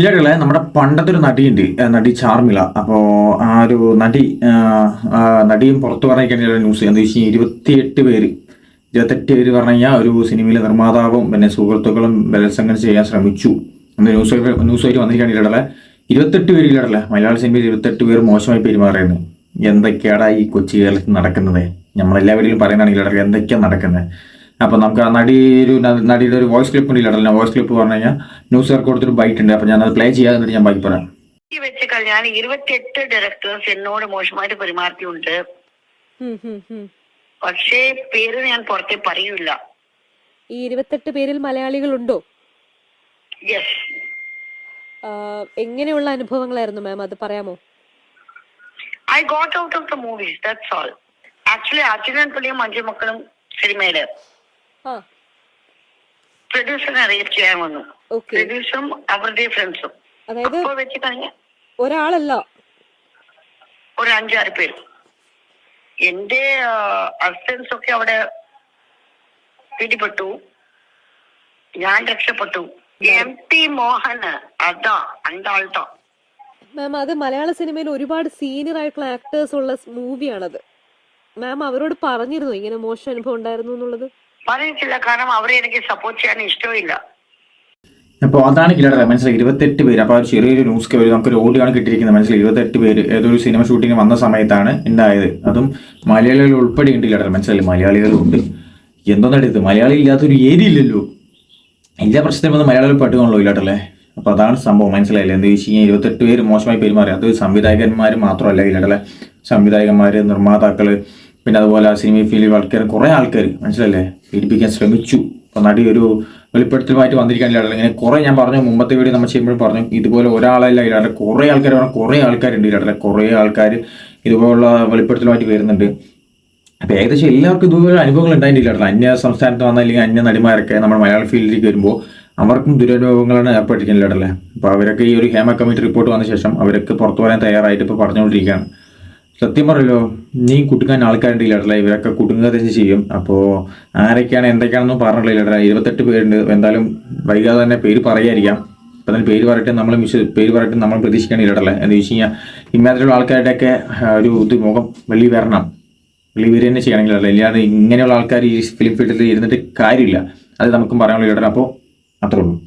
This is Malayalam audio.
ഇല്ലാട്ടുള്ള നമ്മുടെ പണ്ടത്തെ ഒരു നടിയുണ്ട് നടി ചാർമിള. അപ്പോ ആ ഒരു നടി നടിയും പുറത്തു പറഞ്ഞിരിക്കുന്ന ന്യൂസ് എന്താ വെച്ച് കഴിഞ്ഞാൽ ഇരുപത്തിയെട്ട് പേര് ഇരുപത്തെട്ട് പേര് പറഞ്ഞു കഴിഞ്ഞാൽ ഒരു സിനിമയിലെ നിർമ്മാതാവും പിന്നെ സുഹൃത്തുക്കളും ബലസംഗം ചെയ്യാൻ ശ്രമിച്ചു. എന്ന് ന്യൂസ് ന്യൂസ് ആയിട്ട് വന്നിരിക്കുകയാണ് ഇല്ലടല്ലേ ഇരുപത്തെട്ട് പേര് ഇല്ലടല്ലേ മലയാള സിനിമയിൽ ഇരുപത്തെട്ട് പേര് മോശമായി പെരുമാറുന്നത് എന്തൊക്കെയാടാ ഈ കൊച്ചു കേരളത്തിൽ നടക്കുന്നത്? നമ്മളെല്ലാവരും പറയുന്നതാണെങ്കിൽ പറയുന്നതാണ് ഇല്ലടല്ലേ എന്തൊക്കെയാണ് നടക്കുന്നത്? അപ്പൊ നമുക്ക് ആ നടി ഒരു നടിയുടെ ഒരു വോയിസ് ക്ലിപ്പ് ഉണ്ടല്ലോ ഇല്ലടല്ലേ വോയിസ് ക്ലിപ്പ് പറഞ്ഞു കഴിഞ്ഞാൽ ന്യൂസുകാർക്ക് കൊടുത്തൊരു ബൈറ്റ് ഉണ്ട്. അപ്പൊ ഞാൻ അത് പ്ലേ ചെയ്യാതെ എന്നിട്ട് ഞാൻ ബാക്കി പറയാം. വെച്ച് കഴിഞ്ഞാൽ ഇരുപത്തിയെട്ട് ഡയറക്ടേഴ്സ് എന്നോട് മോശമായിട്ട് പെരുമാറിയിട്ടുണ്ട്. ഹും, ഹും, ഹും. പക്ഷേ പേര് ഞാൻ പുറത്തെ പറയൂല. ഈ ഇരുപത്തെട്ട് പേരിൽ മലയാളികളുണ്ടോ? യെസ് ആ, എങ്ങനെയുള്ള അനുഭവങ്ങളായിരുന്നു മാം അത് പറയാമോ? I got out of the movies that's all actually Arjunan പുള്ളിയും മഞ്ജു മക്കളും സിനിമയിൽ പ്രൊഡ്യൂസറിനെ ചെയ്യാൻ വന്നു. പ്രൊഡ്യൂസറും അവരുടെ ഫ്രണ്ട്സും. അതായത് വെച്ച് കഴിഞ്ഞ ഒരാളല്ല. ഒരു അഞ്ചാറ് പേര് എന്റെ അസിസ്റ്റൻസ് ഒക്കെ അവിടെ പിടിപെട്ടു. ഞാൻ രക്ഷപ്പെട്ടു. എം ടി മോഹന് അതാ മാം അത് മലയാള സിനിമയിൽ ഒരുപാട് സീനിയർ ആയിട്ടുള്ള ആക്ടേഴ്സ് ഉള്ള മൂവിയാണത് മാം അവരോട് പറഞ്ഞിരുന്നു ഇങ്ങനെ മോശം അനുഭവം ഉണ്ടായിരുന്നു എന്നുള്ളത്? പറഞ്ഞിട്ടില്ല കാരണം അവരെ എനിക്ക് സപ്പോർട്ട് ചെയ്യാൻ ഇഷ്ടമില്ല. അപ്പോൾ അതാണ് കിട്ടാ മനസ്സിലായി? ഇരുപത്തെട്ട് പേര്. അപ്പോൾ ചെറിയൊരു ന്യൂസ് ഒരു നമുക്കൊരു ഓടിയാണ് കിട്ടിയിരിക്കുന്നത്. മനസ്സിലായി? ഇരുപത്തെട്ട് പേര് ഏതൊരു സിനിമ ഷൂട്ടിംഗ് വന്ന സമയത്താണ് ഉണ്ടായത് അതും മലയാളികൾ ഉൾപ്പെടെ ഉണ്ട് കിട്ടാ മനസ്സിലായി? മലയാളികളുണ്ട് എന്തോന്നാണ് ഇത്? മലയാളി ഇല്ലാത്തൊരു ഏരിയ ഇല്ലല്ലോ. എല്ലാ പ്രശ്നത്തിനും വന്ന് മലയാളികൾ പെട്ടുകൊള്ളൂ ഇല്ലാട്ടല്ലേ അപ്പോൾ അതാണ് സംഭവം. മനസ്സിലായില്ലേ? എന്താ വെച്ച് കഴിഞ്ഞാൽ ഇരുപത്തെട്ട് പേര് മോശമായി പെരുമാറി. അത് സംവിധായകന്മാർ മാത്രമല്ല ഇല്ലാട്ടല്ലേ സംവിധായകന്മാർ നിർമ്മാതാക്കൾ പിന്നെ അതുപോലെ ആ സിനിമ ഫീൽഡിൽ ആൾക്കാർ കുറേ ആൾക്കാർ മനസ്സിലല്ലേ? പീഡിപ്പിക്കാൻ ശ്രമിച്ചു. അപ്പോൾ നടി ഒരു വെളിപ്പെടുത്തലുമായിട്ട് വന്നിരിക്കാനില്ല ഇങ്ങനെ കുറേ ഞാൻ പറഞ്ഞു മുമ്പത്തെ വീഡിയോ നമ്മൾ ചെയ്യുമ്പോഴും പറഞ്ഞു ഇതുപോലെ ഒരാളല്ല ഇല്ലാതെ കുറേ ആൾക്കാർ പറഞ്ഞു കുറേ ആൾക്കാരുണ്ട് ഇല്ലാതെ കുറേ ആൾക്കാർ ഇതുപോലുള്ള വെളിപ്പെടുത്തലുമായിട്ട് വരുന്നുണ്ട്. അപ്പോൾ ഏകദേശം എല്ലാവർക്കും ഇതുപോലെ അനുഭവങ്ങൾ ഉണ്ടായിട്ടില്ല അന്യ സംസ്ഥാനത്ത് വന്ന അല്ലെങ്കിൽ അന്യ നടിമാരൊക്കെ നമ്മുടെ മലയാള ഫീൽഡിലേക്ക് വരുമ്പോൾ അവർക്കും ദുരനുഭവങ്ങളാണ് ഏർപ്പെട്ടിരിക്കുന്നില്ല അപ്പോൾ അവരൊക്കെ ഈ ഒരു ഹേമ കമ്മിറ്റി റിപ്പോർട്ട് വന്ന ശേഷം അവരൊക്കെ പുറത്തു വരാൻ തയ്യാറായിട്ട് ഇപ്പോൾ പറഞ്ഞുകൊണ്ടിരിക്കുകയാണ്. സത്യം പറയല്ലോ നീ കുട്ടുങ്ങാൻ ആൾക്കാരുണ്ടില്ല ഇവരൊക്കെ കുടുങ്ങുക തന്നെ ചെയ്യും. അപ്പോൾ ആരൊക്കെയാണ് എന്തൊക്കെയാണെന്നും പറഞ്ഞിട്ടില്ല ഇരുപത്തെട്ട് പേരുണ്ട്. എന്തായാലും വൈകാതെ തന്നെ പേര് പറയായിരിക്കാം അപ്പം തന്നെ പേര് പറയട്ടെ നമ്മൾ വിശ്വ പേര് പറയട്ടെ നമ്മൾ പ്രതീക്ഷിക്കണില്ലല്ലേ എന്ന് വെച്ച് കഴിഞ്ഞാൽ ഇമ്മാതിരിയുള്ള ആൾക്കാരുടെയൊക്കെ ഒരു ഇത് മുഖം വെളി വരണം. വെളി വരിക തന്നെ ചെയ്യണമെങ്കിൽ അല്ല ഇല്ലാതെ ഇങ്ങനെയുള്ള ആൾക്കാർ ഈ ഫിലിം ഫീൽഡിൽ ഇരുന്നിട്ട് കാര്യമില്ല. അത് നമുക്കും പറയാനുള്ള അപ്പോൾ അത്രേ ഉള്ളൂ.